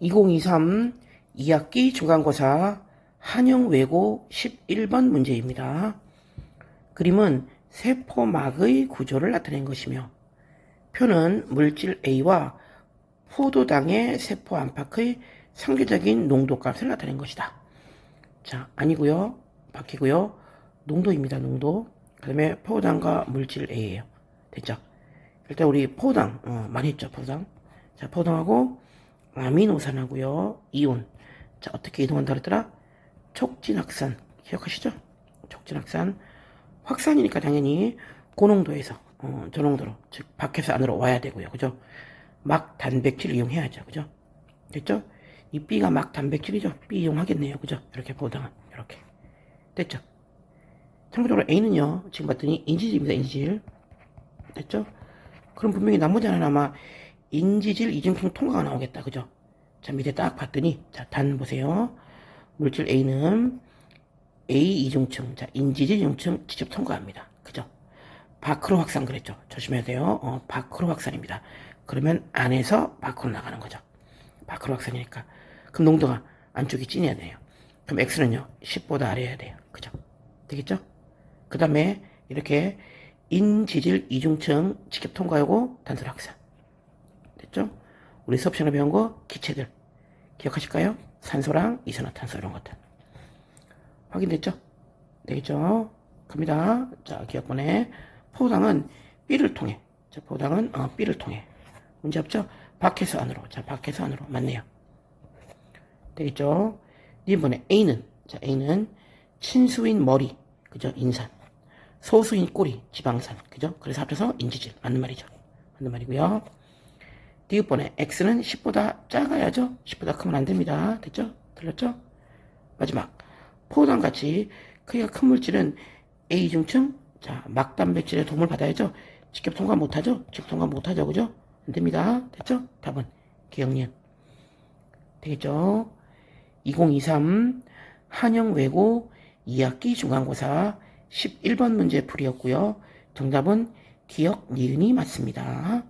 2023 2학기 중간고사 한영 외고 11번 문제입니다. 그림은 세포막의 구조를 나타낸 것이며 표는 물질 A와 포도당의 세포 안팎의 상대적인 농도값을 나타낸 것이다. 자, 아니고요. 바뀌고요. 농도입니다. 농도. 그 다음에 포도당과 물질 A예요. 됐죠? 일단 우리 포도당 어, 많이 했죠. 포도당. 자, 포도당하고 아미노산하고요. 이온. 자, 어떻게 이동한다 그랬더라? 촉진확산. 기억하시죠? 촉진확산. 확산이니까 당연히 고농도에서 어, 저농도로 즉 밖에서 안으로 와야 되고요. 그죠? 막 단백질 이용해야죠. 그죠? 됐죠? 이 B가 막 단백질이죠. B 이용하겠네요. 그죠? 이렇게 보다가 이렇게 됐죠? 참고적으로 A는요. 지금 봤더니 인지질입니다. 인지질. 됐죠? 그럼 분명히 나머지 하나는 아마 인지질 이중층 통과가 나오겠다. 그죠? 자, 밑에 딱 봤더니 자, 단 보세요. 물질 A는 A 이중층, 자, 인지질 이중층 직접 통과합니다. 그죠? 밖으로 확산 그랬죠? 조심해야 돼요. 어, 밖으로 확산입니다. 그러면 안에서 밖으로 나가는 거죠. 밖으로 확산이니까. 그럼 농도가 안쪽이 진해야 돼요. 그럼 X는요, 10보다 아래여야 돼요. 그죠? 되겠죠? 그 다음에 이렇게 인지질 이중층 직접 통과하고 단순 확산. 됐죠? 우리 수업 시간에 배운 거 기체들 기억하실까요? 산소랑 이산화탄소 이런 것들. 확인됐죠? 되겠죠? 갑니다. 자, 기억번에 포당은 B를 통해. 자, 포당은 어, B를 통해. 문제 없죠? 밖에서 안으로. 자, 밖에서 안으로. 맞네요. 되겠죠? 이번에 A는 자, A는 친수인 머리. 그죠? 인산. 소수인 꼬리. 지방산. 그죠? 그래서 합쳐서 인지질. 맞는 말이죠. 맞는 말이고요. 디귿번에 X는 10보다 작아야죠? 10보다 크면 안 됩니다. 됐죠? 들렸죠? 마지막. 포도당 같이 크기가 큰 물질은 A 중층, 자, 막단백질의 도움을 받아야죠. 직접 통과 못하죠? 직접 통과 못하죠. 그죠? 안 됩니다. 됐죠? 답은 기억력. 되겠죠? 2023 한영외고 2학기 중간고사 11번 문제 풀이였고요. 정답은 기억 니은이 맞습니다.